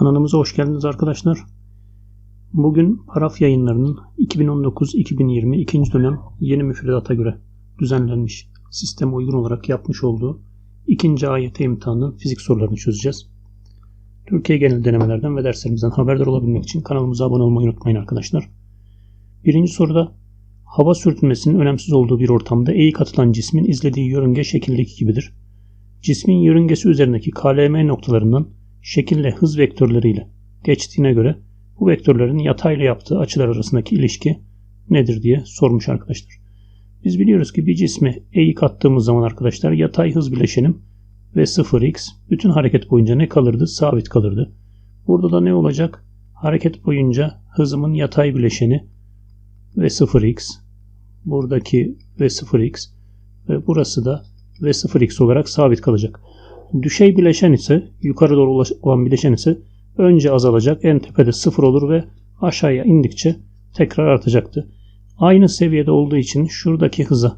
Kanalımıza hoş geldiniz arkadaşlar. Bugün Paraf yayınlarının 2019-2020 ikinci dönem yeni müfredata göre düzenlenmiş sisteme uygun olarak yapmış olduğu ikinci AYT imtihanının fizik sorularını çözeceğiz. Türkiye genel denemelerden ve derslerimizden haberdar olabilmek için kanalımıza abone olmayı unutmayın arkadaşlar. Birinci soruda hava sürtünmesinin önemsiz olduğu bir ortamda eğik atılan cismin izlediği yörünge şekildeki gibidir. Cismin yörüngesi üzerindeki KLM noktalarından şekille hız vektörleriyle geçtiğine göre bu vektörlerin yatayla yaptığı açılar arasındaki ilişki nedir diye sormuş arkadaşlar. Biz biliyoruz ki bir cismi eğik attığımız zaman arkadaşlar yatay hız bileşenim ve 0x bütün hareket boyunca ne kalırdı? Sabit kalırdı. Burada da ne olacak? Hareket boyunca hızımın yatay bileşeni ve 0x buradaki ve 0x ve burası da ve 0x olarak sabit kalacak. Düşey bileşen ise yukarı doğru olan bileşen ise önce azalacak en tepede 0 olur ve aşağıya indikçe tekrar artacaktı. Aynı seviyede olduğu için şuradaki hıza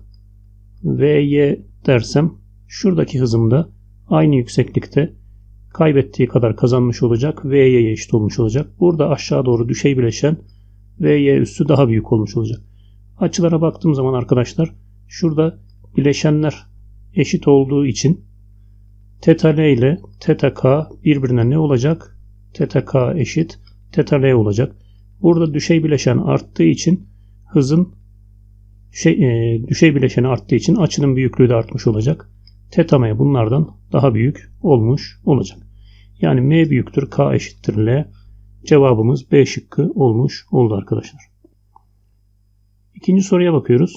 Vy dersem şuradaki hızım da aynı yükseklikte kaybettiği kadar kazanmış olacak. Vy'ye eşit olmuş olacak. Burada aşağı doğru düşey bileşen Vy üstü daha büyük olmuş olacak. Açılara baktığım zaman arkadaşlar şurada bileşenler eşit olduğu için Teta L ile teta K birbirine ne olacak? Teta K eşit teta L olacak. Burada düşey bileşen arttığı için hızın şey, e, düşey bileşeni arttığı için açının büyüklüğü de artmış olacak. Teta M bunlardan daha büyük olmuş olacak. Yani M büyüktür K eşittir L. Cevabımız B şıkkı olmuş oldu arkadaşlar. İkinci soruya bakıyoruz.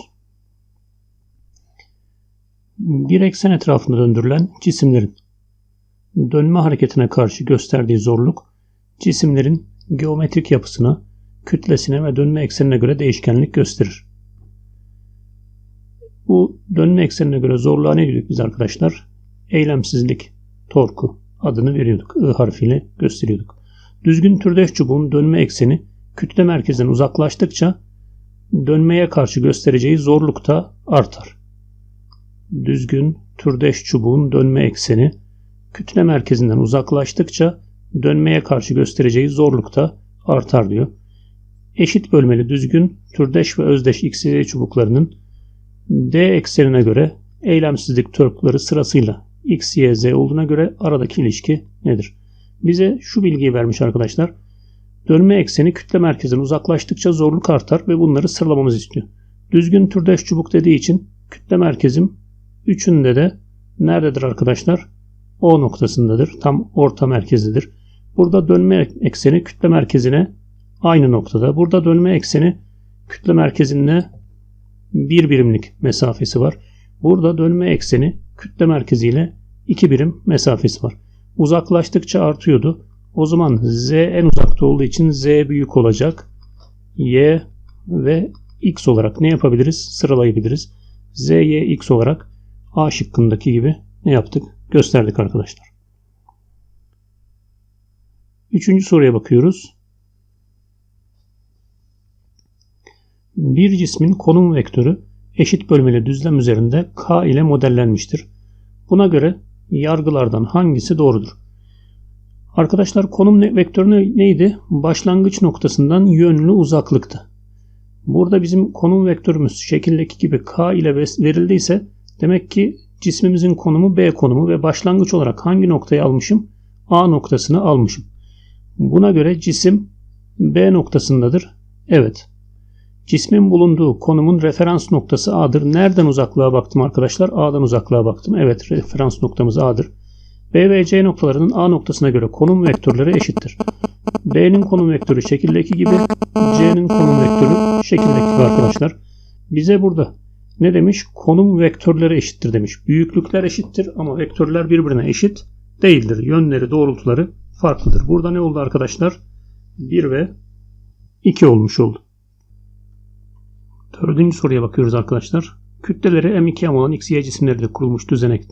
Bir eksen etrafında döndürülen cisimlerin dönme hareketine karşı gösterdiği zorluk cisimlerin geometrik yapısına, kütlesine ve dönme eksenine göre değişkenlik gösterir. Bu dönme eksenine göre zorluğa ne diyorduk biz arkadaşlar? Eylemsizlik, torku adını veriyorduk. I harfiyle gösteriyorduk. Düzgün türdeş çubuğun dönme ekseni kütle merkezinden uzaklaştıkça dönmeye karşı göstereceği zorluk da artar. Düzgün türdeş çubuğun dönme ekseni kütle merkezinden uzaklaştıkça dönmeye karşı göstereceği zorluk da artar diyor. Eşit bölmeli düzgün türdeş ve özdeş x, y çubuklarının d eksenine göre eylemsizlik torkları sırasıyla x, y, z olduğuna göre aradaki ilişki nedir? Bize şu bilgiyi vermiş arkadaşlar. Dönme ekseni kütle merkezinden uzaklaştıkça zorluk artar ve bunları sıralamamızı istiyor. Düzgün türdeş çubuk dediği için kütle merkezim üçünde de nerededir arkadaşlar? O noktasındadır. Tam orta merkezidir. Burada dönme ekseni kütle merkezine aynı noktada. Burada dönme ekseni kütle merkezine bir birimlik mesafesi var. Burada dönme ekseni kütle merkeziyle iki birim mesafesi var. Uzaklaştıkça artıyordu. O zaman z en uzakta olduğu için z büyük olacak. y ve x olarak ne yapabiliriz? Sıralayabiliriz. z, y, x olarak A şıkkındaki gibi ne yaptık? Gösterdik arkadaşlar. Üçüncü soruya bakıyoruz. Bir cismin konum vektörü eşit bölmeli düzlem üzerinde K ile modellenmiştir. Buna göre yargılardan hangisi doğrudur? Arkadaşlar konum vektörü neydi? Başlangıç noktasından yönlü uzaklıktı. Burada bizim konum vektörümüz şekildeki gibi K ile verildiyse demek ki cismimizin konumu B konumu ve başlangıç olarak hangi noktayı almışım? A noktasını almışım. Buna göre cisim B noktasındadır. Evet. Cismin bulunduğu konumun referans noktası A'dır. Nereden uzaklığa baktım arkadaşlar? A'dan uzaklığa baktım. Evet referans noktamız A'dır. B ve C noktalarının A noktasına göre konum vektörleri eşittir. B'nin konum vektörü şekildeki gibi C'nin konum vektörü şekildeki gibi arkadaşlar. Bize burada ne demiş? Konum vektörleri eşittir demiş. Büyüklükler eşittir ama vektörler birbirine eşit değildir. Yönleri, doğrultuları farklıdır. Burada ne oldu arkadaşlar? 1 ve 2 olmuş oldu. Dördüncü soruya bakıyoruz arkadaşlar. Kütleleri M2M olan X, Y cisimleriyle kurulmuş düzenek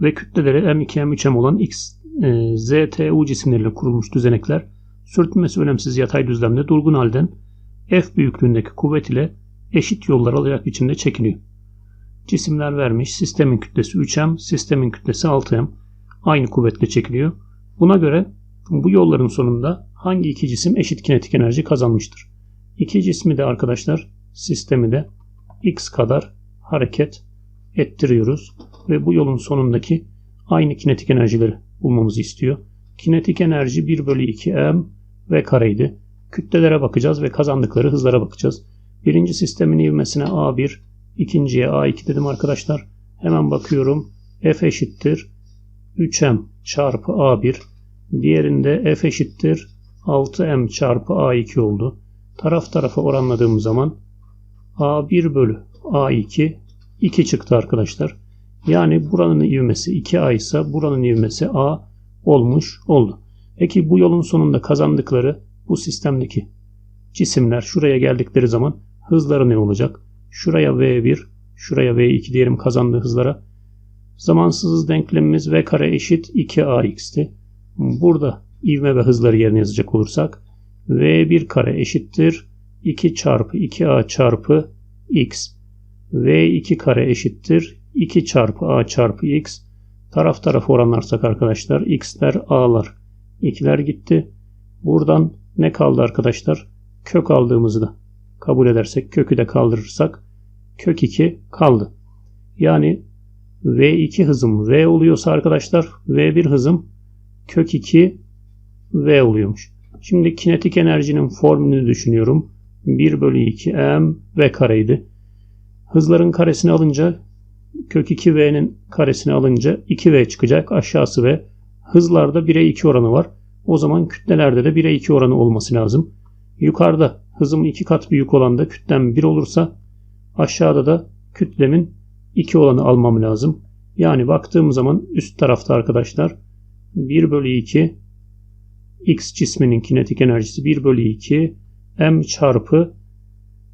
ve kütleleri M2M, 3M olan X, e, Z, T, U cisimleriyle kurulmuş düzenekler sürtünmesi önemsiz yatay düzlemde durgun halden F büyüklüğündeki kuvvet ile eşit yollar alarak biçimde çekiliyor. Cisimler vermiş. Sistemin kütlesi 3M, sistemin kütlesi 6M. Aynı kuvvetle çekiliyor. Buna göre Bu yolların sonunda hangi iki cisim eşit kinetik enerji kazanmıştır? İki cismi de arkadaşlar sistemi de x kadar hareket ettiriyoruz ve bu yolun sonundaki aynı kinetik enerjileri bulmamızı istiyor. Kinetik enerji 1 bölü 2 m v kareydi. Kütlelere bakacağız ve kazandıkları hızlara bakacağız. Birinci sistemin ivmesine A1, ikinciye A2 dedim arkadaşlar. Hemen bakıyorum. F eşittir 3m çarpı A1. Diğerinde F eşittir 6m çarpı A2 oldu. Taraf tarafa oranladığım zaman A1 bölü A2 2 çıktı arkadaşlar. Yani buranın ivmesi 2A ise buranın ivmesi A olmuş oldu. Peki bu yolun sonunda kazandıkları bu sistemdeki cisimler şuraya geldikleri zaman hızları ne olacak? Şuraya V1, şuraya V2 diyelim kazandığı hızlara. Zamansız denklemimiz V kare eşit 2AX'ti. Burada ivme ve hızları yerine yazacak olursak V1 kare eşittir 2 çarpı 2A çarpı X. V2 kare eşittir 2 çarpı A çarpı X. Taraf tarafa oranlarsak arkadaşlar X'ler A'lar 2'ler gitti. Buradan ne kaldı arkadaşlar? Kök aldığımızı da kabul edersek kökü de kaldırırsak kök 2 kaldı. Yani V2 hızım V oluyorsa arkadaşlar V1 hızım kök 2 V oluyormuş. Şimdi kinetik enerjinin formülünü düşünüyorum. 1 bölü 2 m v kareydi. Hızların karesini alınca kök 2v'nin karesini alınca 2v çıkacak. Aşağısı v. Hızlarda 1'e 2 oranı var. O zaman kütlelerde de 1'e 2 oranı olması lazım. Yukarıda hızım 2 kat büyük olan da kütlem 1 olursa aşağıda da kütlemin 2 olanı almam lazım. Yani baktığım zaman üst tarafta arkadaşlar 1 bölü 2 x cisminin kinetik enerjisi 1 bölü 2 m çarpı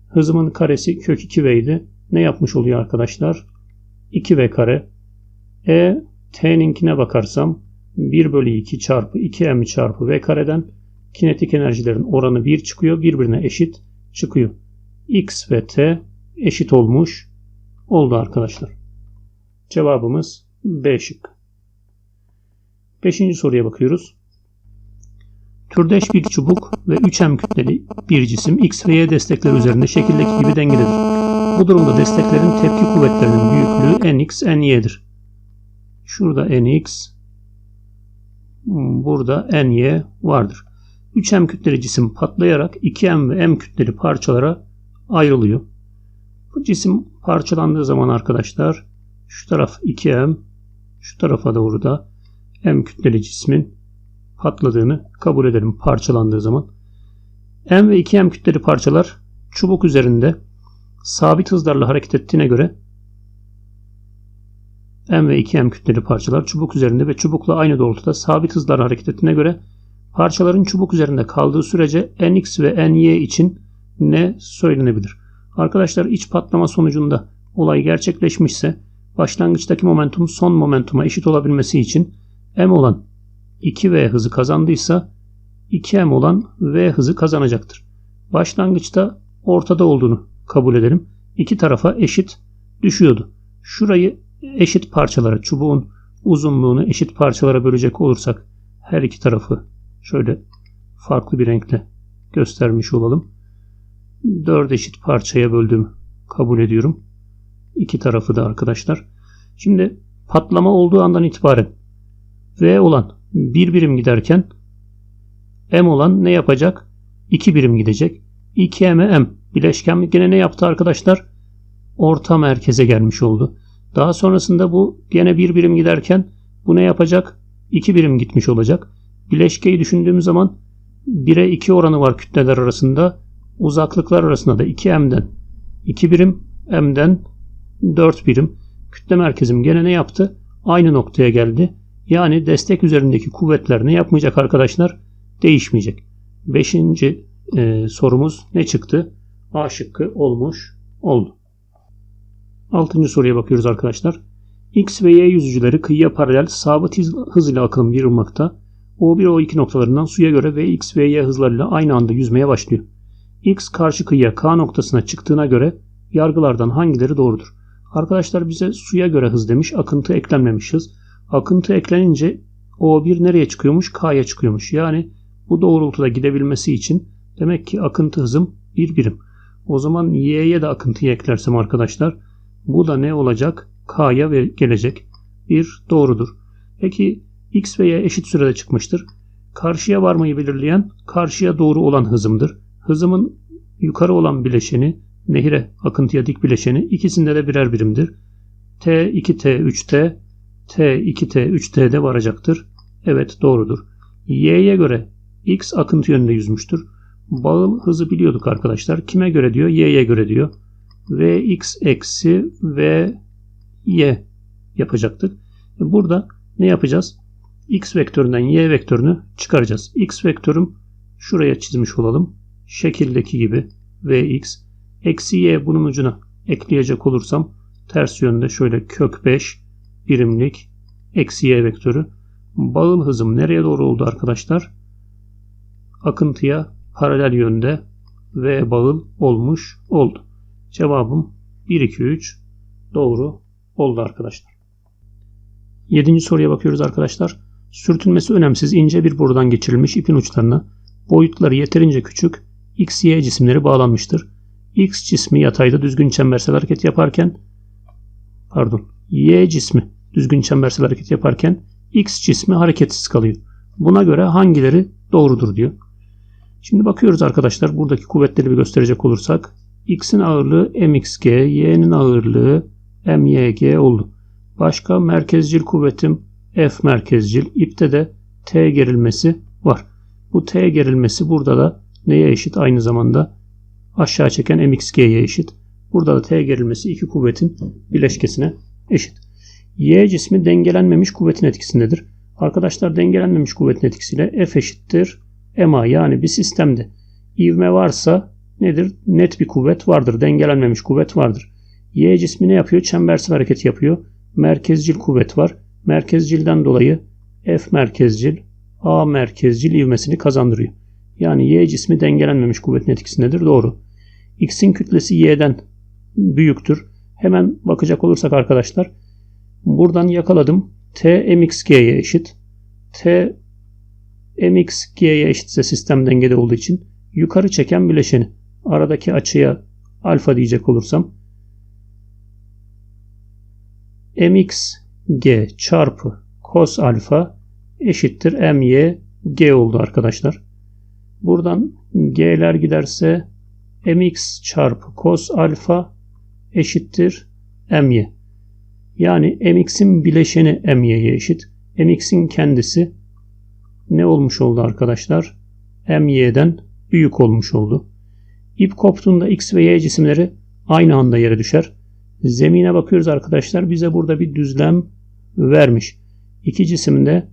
hızımın karesi kök 2v idi. Ne yapmış oluyor arkadaşlar? 2v kare. E t'ninkine bakarsam 1 bölü 2 çarpı 2m çarpı v kareden kinetik enerjilerin oranı 1 çıkıyor. Birbirine eşit çıkıyor. x ve t eşit olmuş oldu arkadaşlar. Cevabımız B şık. Beşinci soruya bakıyoruz. Türdeş bir çubuk ve 3M kütleli bir cisim X ve Y destekleri üzerinde şekildeki gibi dengededir. Bu durumda desteklerin tepki kuvvetlerinin büyüklüğü Nx, Ny'dir. Şurada Nx, burada Ny vardır. 3M kütleli cisim patlayarak 2M ve M kütleli parçalara ayrılıyor. Bu cisim parçalandığı zaman arkadaşlar şu taraf 2M, şu tarafa doğru da M kütleli cismin patladığını kabul edelim parçalandığı zaman. M ve 2M kütleli parçalar çubuk üzerinde sabit hızlarla hareket ettiğine göre M ve 2M kütleli parçalar çubuk üzerinde ve çubukla aynı doğrultuda sabit hızlarla hareket ettiğine göre parçaların çubuk üzerinde kaldığı sürece Nx ve Ny için ne söylenebilir? Arkadaşlar iç patlama sonucunda olay gerçekleşmişse başlangıçtaki momentum son momentuma eşit olabilmesi için m olan 2v hızı kazandıysa 2m olan v hızı kazanacaktır. Başlangıçta ortada olduğunu kabul edelim. İki tarafa eşit düşüyordu. Şurayı eşit parçalara, çubuğun uzunluğunu eşit parçalara bölecek olursak her iki tarafı şöyle farklı bir renkle göstermiş olalım. Dört eşit parçaya böldüğümü kabul ediyorum. İki tarafı da arkadaşlar. Şimdi patlama olduğu andan itibaren V olan bir birim giderken M olan ne yapacak? 2 birim gidecek. 2M M bileşken gene ne yaptı arkadaşlar? Orta merkeze gelmiş oldu. Daha sonrasında bu gene bir birim giderken bu ne yapacak? 2 birim gitmiş olacak. Bileşkeyi düşündüğümüz zaman 1'e 2 oranı var kütleler arasında. Uzaklıklar arasında da 2M'den 2 birim, M'den 4 birim. Kütle merkezim gene ne yaptı? Aynı noktaya geldi. Yani destek üzerindeki kuvvetler ne yapmayacak arkadaşlar? Değişmeyecek. Beşinci e, sorumuz ne çıktı? A şıkkı olmuş oldu. Altıncı soruya bakıyoruz arkadaşlar. X ve Y yüzücüleri kıyıya paralel sabit hız ile akım bir ırmakta O1 O2 noktalarından suya göre Vx ve Y hızlarıyla aynı anda yüzmeye başlıyor. X karşı kıyıya K noktasına çıktığına göre yargılardan hangileri doğrudur? Arkadaşlar bize suya göre hız demiş, akıntı eklenmemiş hız. Akıntı eklenince O1 nereye çıkıyormuş? K'ya çıkıyormuş. Yani bu doğrultuda gidebilmesi için demek ki akıntı hızım bir birim. O zaman y'ye de akıntıyı eklersem arkadaşlar bu da ne olacak? K'ya gelecek. Bir doğrudur. Peki x ve y eşit sürede çıkmıştır. Karşıya varmayı belirleyen karşıya doğru olan hızımdır. Hızımın yukarı olan bileşeni nehire akıntıya dik bileşeni ikisinde de birer birimdir. T 2T 3T T 2T 3T'de varacaktır. Evet doğrudur. Y'ye göre X akıntı yönünde yüzmüştür. Bağıl hızı biliyorduk arkadaşlar. Kime göre diyor? Y'ye göre diyor. Vx eksi v y yapacaktık. Burada ne yapacağız? X vektöründen y vektörünü çıkaracağız. X vektörüm şuraya çizmiş olalım. Şekildeki gibi vx eksi y bunun ucuna ekleyecek olursam ters yönde şöyle kök 5 birimlik eksi y vektörü. Bağıl hızım nereye doğru oldu arkadaşlar? Akıntıya paralel yönde v bağıl olmuş oldu. Cevabım 1, 2, 3 doğru oldu arkadaşlar. Yedinci soruya bakıyoruz arkadaşlar. Sürtünmesi önemsiz ince bir borudan geçirilmiş ipin uçlarına boyutları yeterince küçük x, y cisimleri bağlanmıştır. X cismi yatayda düzgün çembersel hareket yaparken pardon Y cismi düzgün çembersel hareket yaparken X cismi hareketsiz kalıyor. Buna göre hangileri doğrudur diyor. Şimdi bakıyoruz arkadaşlar buradaki kuvvetleri bir gösterecek olursak X'in ağırlığı mxg, Y'nin ağırlığı myg oldu. Başka merkezcil kuvvetim F merkezcil, ipte de T gerilmesi var. Bu T gerilmesi burada da neye eşit? Aynı zamanda aşağı çeken mxg'ye eşit. Burada da T gerilmesi iki kuvvetin bileşkesine eşit. Y cismi dengelenmemiş kuvvetin etkisindedir. Arkadaşlar dengelenmemiş kuvvetin etkisiyle F eşittir MA yani bir sistemde ivme varsa nedir? Net bir kuvvet vardır. Dengelenmemiş kuvvet vardır. Y cismi ne yapıyor? Çembersel hareket yapıyor. Merkezcil kuvvet var. Merkezcilden dolayı F merkezcil, A merkezcil ivmesini kazandırıyor. Yani Y cismi dengelenmemiş kuvvetin etkisindedir. Doğru. X'in kütlesi Y'den büyüktür. Hemen bakacak olursak arkadaşlar buradan yakaladım. T mxg'ye eşit. T mxg'ye eşitse sistem dengede olduğu için yukarı çeken bileşeni aradaki açıya alfa diyecek olursam mxg çarpı cos alfa eşittir my g oldu arkadaşlar. Buradan g'ler giderse mx çarpı cos alfa eşittir my. Yani mx'in bileşeni my'ye eşit. mx'in kendisi ne olmuş oldu arkadaşlar? my'den büyük olmuş oldu. İp koptuğunda x ve y cisimleri aynı anda yere düşer. Zemine bakıyoruz arkadaşlar. Bize burada bir düzlem vermiş. İki cisim de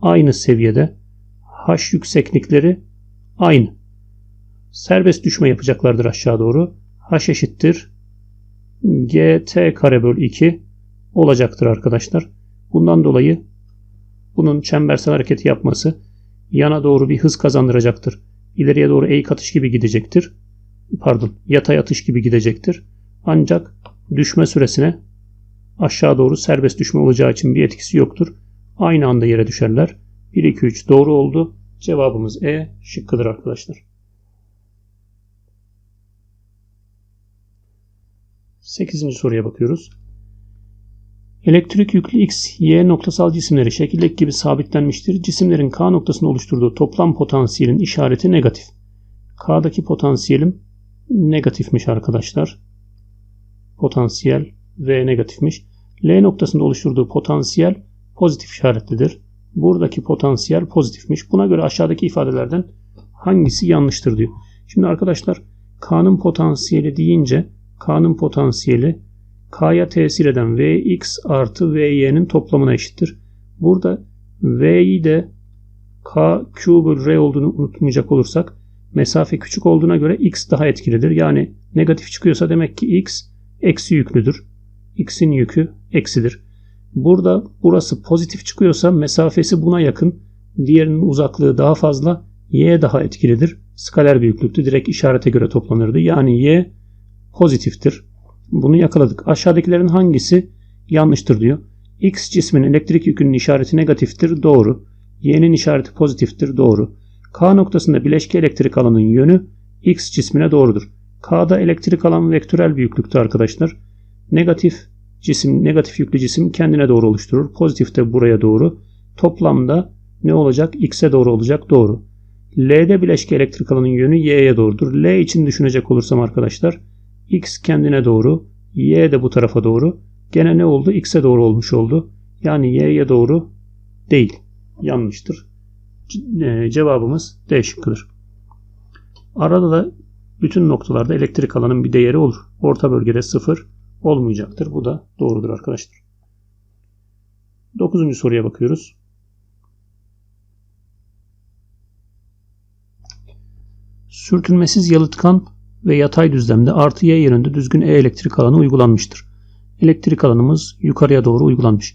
aynı seviyede. H yükseklikleri aynı. Serbest düşme yapacaklardır aşağı doğru. H eşittir. GT kare bölü 2 olacaktır arkadaşlar. Bundan dolayı bunun çembersel hareket yapması yana doğru bir hız kazandıracaktır. İleriye doğru eğik atış gibi gidecektir. Pardon yatay atış gibi gidecektir. Ancak düşme süresine aşağı doğru serbest düşme olacağı için bir etkisi yoktur. Aynı anda yere düşerler. 1, 2, 3 doğru oldu. Cevabımız E şıkkıdır arkadaşlar. 8. soruya bakıyoruz. Elektrik yüklü X, Y noktasal cisimleri şekildeki gibi sabitlenmiştir. Cisimlerin K noktasını oluşturduğu toplam potansiyelin işareti negatif. K'daki potansiyelim negatifmiş arkadaşlar. Potansiyel V negatifmiş. L noktasında oluşturduğu potansiyel pozitif işaretlidir. Buradaki potansiyel pozitifmiş. Buna göre aşağıdaki ifadelerden hangisi yanlıştır diyor. Şimdi arkadaşlar K'nın potansiyeli deyince K'nın potansiyeli K'ya tesir eden Vx artı Vy'nin toplamına eşittir. Burada V'yi de K, Q bölü R olduğunu unutmayacak olursak mesafe küçük olduğuna göre X daha etkilidir. Yani negatif çıkıyorsa demek ki X eksi yüklüdür. X'in yükü eksidir. Burada burası pozitif çıkıyorsa mesafesi buna yakın. Diğerinin uzaklığı daha fazla. Y daha etkilidir. Skaler büyüklüktü. Direkt işarete göre toplanırdı. Yani Y pozitiftir. Bunu yakaladık. Aşağıdakilerin hangisi yanlıştır diyor. X cismin elektrik yükünün işareti negatiftir. Doğru. Y'nin işareti pozitiftir. Doğru. K noktasında bileşke elektrik alanın yönü X cismine doğrudur. K'da elektrik alan vektörel büyüklükte arkadaşlar. Negatif cisim, negatif yüklü cisim kendine doğru oluşturur. Pozitif de buraya doğru. Toplamda ne olacak? X'e doğru olacak. Doğru. L'de bileşke elektrik alanın yönü Y'ye doğrudur. L için düşünecek olursam arkadaşlar X kendine doğru, Y de bu tarafa doğru. Gene ne oldu? X'e doğru olmuş oldu. Yani Y'ye doğru değil. Yanlıştır. E, cevabımız D şıkkıdır. Arada da bütün noktalarda elektrik alanın bir değeri olur. Orta bölgede sıfır olmayacaktır. Bu da doğrudur arkadaşlar. Dokuzuncu soruya bakıyoruz. Sürtünmesiz yalıtkan ve yatay düzlemde artı y yönünde düzgün E elektrik alanı uygulanmıştır. Elektrik alanımız yukarıya doğru uygulanmış.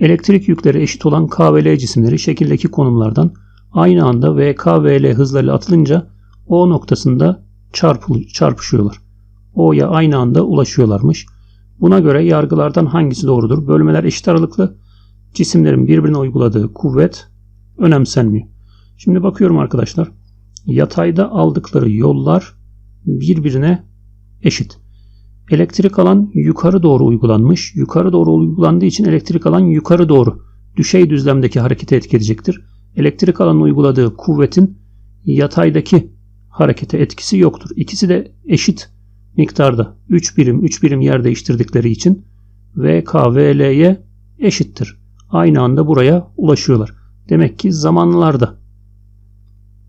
Elektrik yükleri eşit olan K ve L cisimleri şekildeki konumlardan aynı anda VK ve L hızlarıyla atılınca O noktasında çarpı, çarpışıyorlar. O'ya aynı anda ulaşıyorlarmış. Buna göre yargılardan hangisi doğrudur? Bölmeler eşit aralıklı. Cisimlerin birbirine uyguladığı kuvvet önemsenmiyor. Şimdi bakıyorum arkadaşlar. Yatayda aldıkları yollar birbirine eşit. Elektrik alan yukarı doğru uygulanmış. Yukarı doğru uygulandığı için elektrik alan yukarı doğru düşey düzlemdeki harekete etki edecektir. Elektrik alanın uyguladığı kuvvetin yataydaki harekete etkisi yoktur. İkisi de eşit miktarda 3 birim 3 birim yer değiştirdikleri için VK VL'ye eşittir. Aynı anda buraya ulaşıyorlar. Demek ki zamanlar da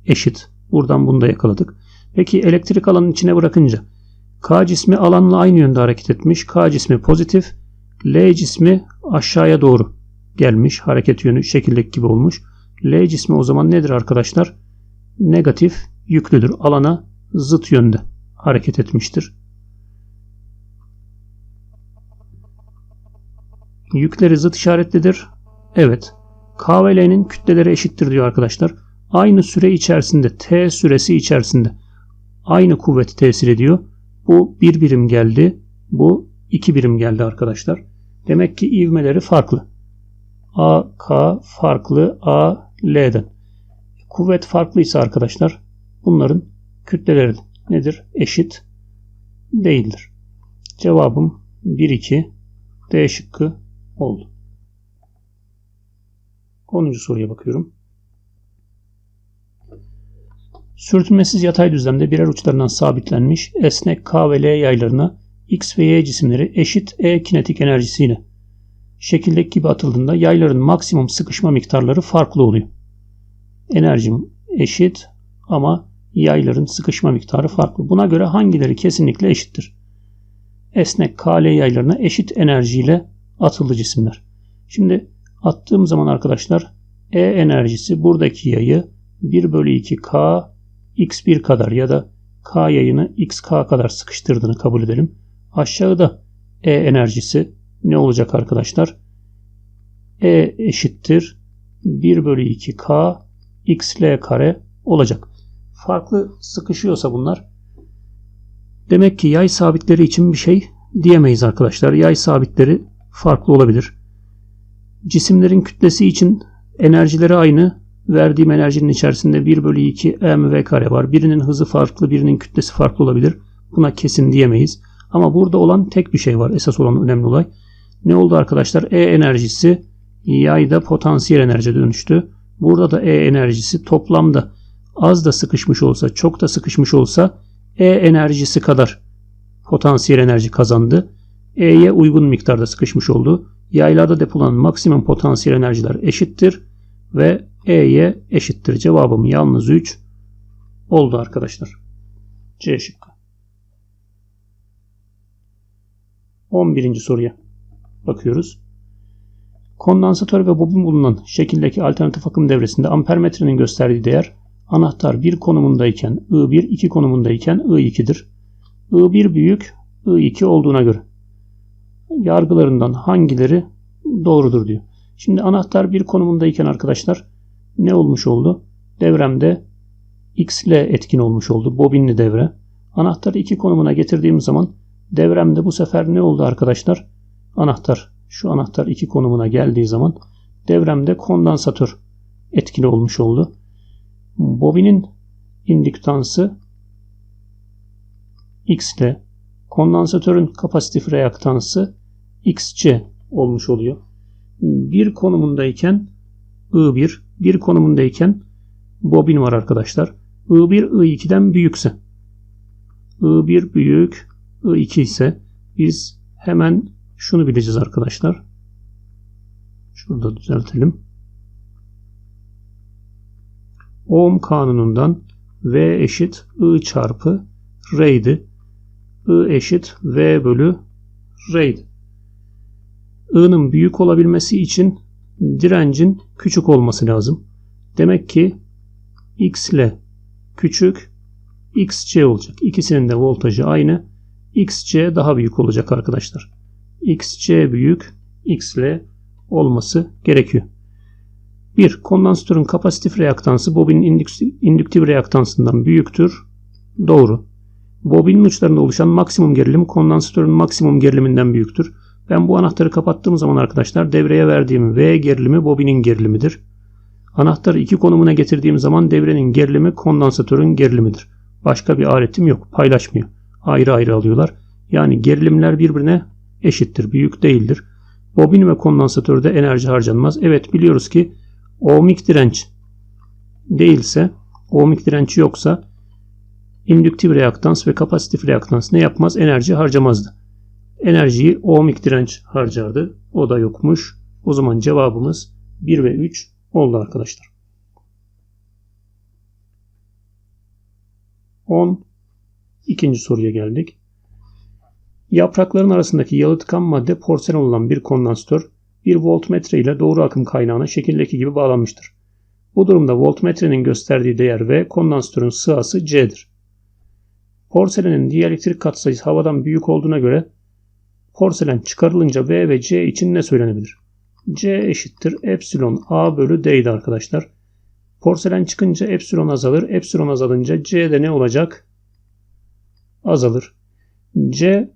eşit. Buradan bunu da yakaladık. Peki elektrik alanın içine bırakınca K cismi alanla aynı yönde hareket etmiş. K cismi pozitif. L cismi aşağıya doğru gelmiş. Hareket yönü şekildeki gibi olmuş. L cismi o zaman nedir arkadaşlar? Negatif yüklüdür. Alana zıt yönde hareket etmiştir. Yükleri zıt işaretlidir. Evet. K ve L'nin kütleleri eşittir diyor arkadaşlar. Aynı süre içerisinde T süresi içerisinde aynı kuvveti tesir ediyor. Bu bir birim geldi. Bu iki birim geldi arkadaşlar. Demek ki ivmeleri farklı. A, K farklı A, L'den. Kuvvet farklıysa arkadaşlar bunların kütleleri nedir? Eşit değildir. Cevabım 1, 2 D şıkkı oldu. 10. soruya bakıyorum. Sürtünmesiz yatay düzlemde birer uçlarından sabitlenmiş esnek K ve L yaylarına X ve Y cisimleri eşit E kinetik enerjisiyle şekildeki gibi atıldığında yayların maksimum sıkışma miktarları farklı oluyor. Enerjim eşit ama yayların sıkışma miktarı farklı. Buna göre hangileri kesinlikle eşittir? Esnek KL yaylarına eşit enerjiyle atıldı cisimler. Şimdi attığım zaman arkadaşlar E enerjisi buradaki yayı 1 bölü 2 K x1 kadar ya da k yayını xk kadar sıkıştırdığını kabul edelim. Aşağıda E enerjisi ne olacak arkadaşlar? E eşittir 1 bölü 2 k xl kare olacak. Farklı sıkışıyorsa bunlar demek ki yay sabitleri için bir şey diyemeyiz arkadaşlar. Yay sabitleri farklı olabilir. Cisimlerin kütlesi için enerjileri aynı verdiğim enerjinin içerisinde 1 bölü 2 mv kare var. Birinin hızı farklı, birinin kütlesi farklı olabilir. Buna kesin diyemeyiz. Ama burada olan tek bir şey var. Esas olan önemli olay. Ne oldu arkadaşlar? E enerjisi yayda potansiyel enerji dönüştü. Burada da E enerjisi toplamda az da sıkışmış olsa, çok da sıkışmış olsa E enerjisi kadar potansiyel enerji kazandı. E'ye uygun miktarda sıkışmış oldu. Yaylarda depolanan maksimum potansiyel enerjiler eşittir ve E'ye eşittir. Cevabım yalnız 3 oldu arkadaşlar. C şıkkı. 11. soruya bakıyoruz. Kondansatör ve bobin bulunan şekildeki alternatif akım devresinde ampermetrenin gösterdiği değer anahtar 1 konumundayken I1 2 konumundayken I2'dir. I1 büyük I2 olduğuna göre yargılarından hangileri doğrudur diyor. Şimdi anahtar bir konumundayken arkadaşlar ne olmuş oldu? Devremde X ile etkin olmuş oldu. Bobinli devre. Anahtarı 2 konumuna getirdiğim zaman devremde bu sefer ne oldu arkadaşlar? Anahtar şu anahtar 2 konumuna geldiği zaman devremde kondansatör etkili olmuş oldu. Bobinin indüktansı X ile kondansatörün kapasitif reaktansı XC olmuş oluyor. Bir konumundayken I1, bir konumundayken bobin var arkadaşlar. I1 I2'den büyükse I1 büyük I2 ise biz hemen şunu bileceğiz arkadaşlar. Şurada düzeltelim. Ohm kanunundan V eşit I çarpı R'ydi. I eşit V bölü R'ydi. I'nın büyük olabilmesi için direncin küçük olması lazım. Demek ki X ile küçük XC olacak. İkisinin de voltajı aynı. XC daha büyük olacak arkadaşlar. XC büyük X ile olması gerekiyor. 1. Kondansatörün kapasitif reaktansı bobinin indüktif reaktansından büyüktür. Doğru. Bobinin uçlarında oluşan maksimum gerilim kondansatörün maksimum geriliminden büyüktür. Ben bu anahtarı kapattığım zaman arkadaşlar devreye verdiğim V gerilimi bobinin gerilimidir. Anahtarı iki konumuna getirdiğim zaman devrenin gerilimi kondansatörün gerilimidir. Başka bir aletim yok. Paylaşmıyor. Ayrı ayrı alıyorlar. Yani gerilimler birbirine eşittir. Büyük değildir. Bobin ve kondansatörde enerji harcanmaz. Evet biliyoruz ki ohmik direnç değilse, ohmik direnç yoksa indüktif reaktans ve kapasitif reaktans ne yapmaz? Enerji harcamazdı. Enerjiyi ohmik direnç harcardı. O da yokmuş. O zaman cevabımız 1 ve 3 oldu arkadaşlar. 10. İkinci soruya geldik. Yaprakların arasındaki yalıtkan madde porselen olan bir kondansatör bir voltmetre ile doğru akım kaynağına şekildeki gibi bağlanmıştır. Bu durumda voltmetrenin gösterdiği değer V kondansatörün sığası C'dir. Porselenin dielektrik katsayısı havadan büyük olduğuna göre porselen çıkarılınca V ve C için ne söylenebilir? C eşittir epsilon A bölü D'ydi arkadaşlar. Porselen çıkınca epsilon azalır. Epsilon azalınca C de ne olacak? Azalır. C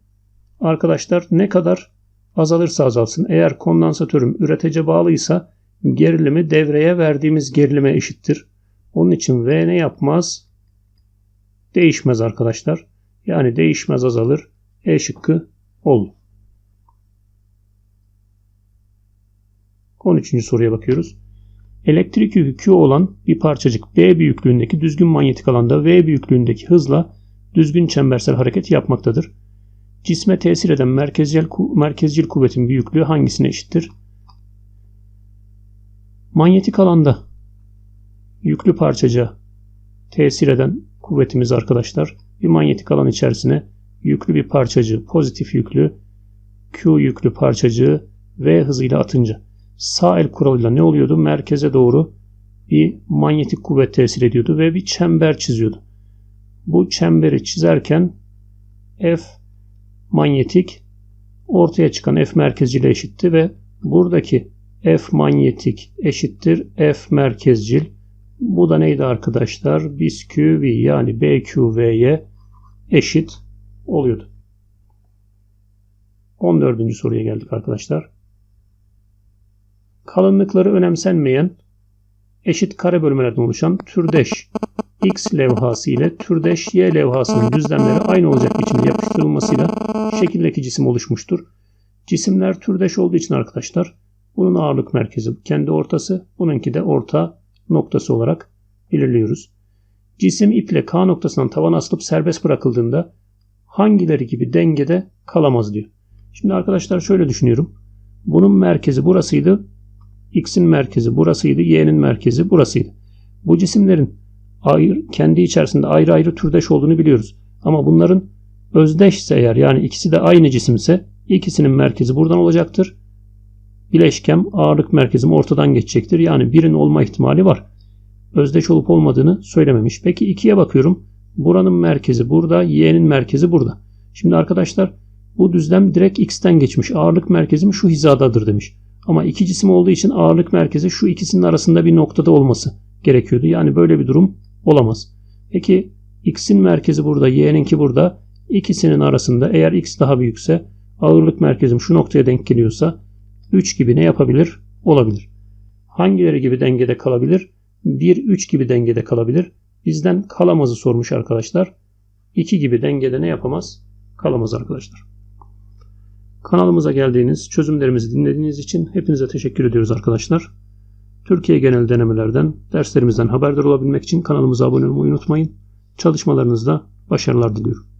arkadaşlar ne kadar azalırsa azalsın. Eğer kondansatörüm üretece bağlıysa gerilimi devreye verdiğimiz gerilime eşittir. Onun için V ne yapmaz? Değişmez arkadaşlar. Yani değişmez azalır. E şıkkı oldu. 13. soruya bakıyoruz. Elektrik yükü Q olan bir parçacık B büyüklüğündeki düzgün manyetik alanda V büyüklüğündeki hızla düzgün çembersel hareket yapmaktadır. Cisme tesir eden merkezcil, merkezcil kuvvetin büyüklüğü hangisine eşittir? Manyetik alanda yüklü parçacığa tesir eden kuvvetimiz arkadaşlar bir manyetik alan içerisine yüklü bir parçacığı pozitif yüklü Q yüklü parçacığı V hızıyla atınca sağ el kuralıyla ne oluyordu? Merkeze doğru bir manyetik kuvvet tesir ediyordu ve bir çember çiziyordu. Bu çemberi çizerken F manyetik ortaya çıkan F merkezcil eşitti ve buradaki F manyetik eşittir F merkezcil. Bu da neydi arkadaşlar? Biz QV yani BQV'ye eşit oluyordu. 14. soruya geldik arkadaşlar kalınlıkları önemsenmeyen eşit kare bölmelerden oluşan türdeş X levhası ile türdeş Y levhasının düzlemleri aynı olacak biçimde yapıştırılmasıyla şekildeki cisim oluşmuştur. Cisimler türdeş olduğu için arkadaşlar bunun ağırlık merkezi kendi ortası, bununki de orta noktası olarak belirliyoruz. Cisim iple K noktasından tavana asılıp serbest bırakıldığında hangileri gibi dengede kalamaz diyor. Şimdi arkadaşlar şöyle düşünüyorum. Bunun merkezi burasıydı. X'in merkezi burasıydı, Y'nin merkezi burasıydı. Bu cisimlerin ayrı, kendi içerisinde ayrı ayrı türdeş olduğunu biliyoruz. Ama bunların özdeşse eğer yani ikisi de aynı cisimse ikisinin merkezi buradan olacaktır. Bileşkem ağırlık merkezim ortadan geçecektir. Yani birin olma ihtimali var. Özdeş olup olmadığını söylememiş. Peki ikiye bakıyorum. Buranın merkezi burada, y'nin merkezi burada. Şimdi arkadaşlar bu düzlem direkt x'ten geçmiş. Ağırlık merkezim şu hizadadır demiş. Ama iki cisim olduğu için ağırlık merkezi şu ikisinin arasında bir noktada olması gerekiyordu. Yani böyle bir durum olamaz. Peki x'in merkezi burada, y'ninki burada. İkisinin arasında eğer x daha büyükse ağırlık merkezim şu noktaya denk geliyorsa 3 gibi ne yapabilir? Olabilir. Hangileri gibi dengede kalabilir? 1, 3 gibi dengede kalabilir. Bizden kalamazı sormuş arkadaşlar. 2 gibi dengede ne yapamaz? Kalamaz arkadaşlar. Kanalımıza geldiğiniz, çözümlerimizi dinlediğiniz için hepinize teşekkür ediyoruz arkadaşlar. Türkiye genel denemelerden, derslerimizden haberdar olabilmek için kanalımıza abone olmayı unutmayın. Çalışmalarınızda başarılar diliyorum.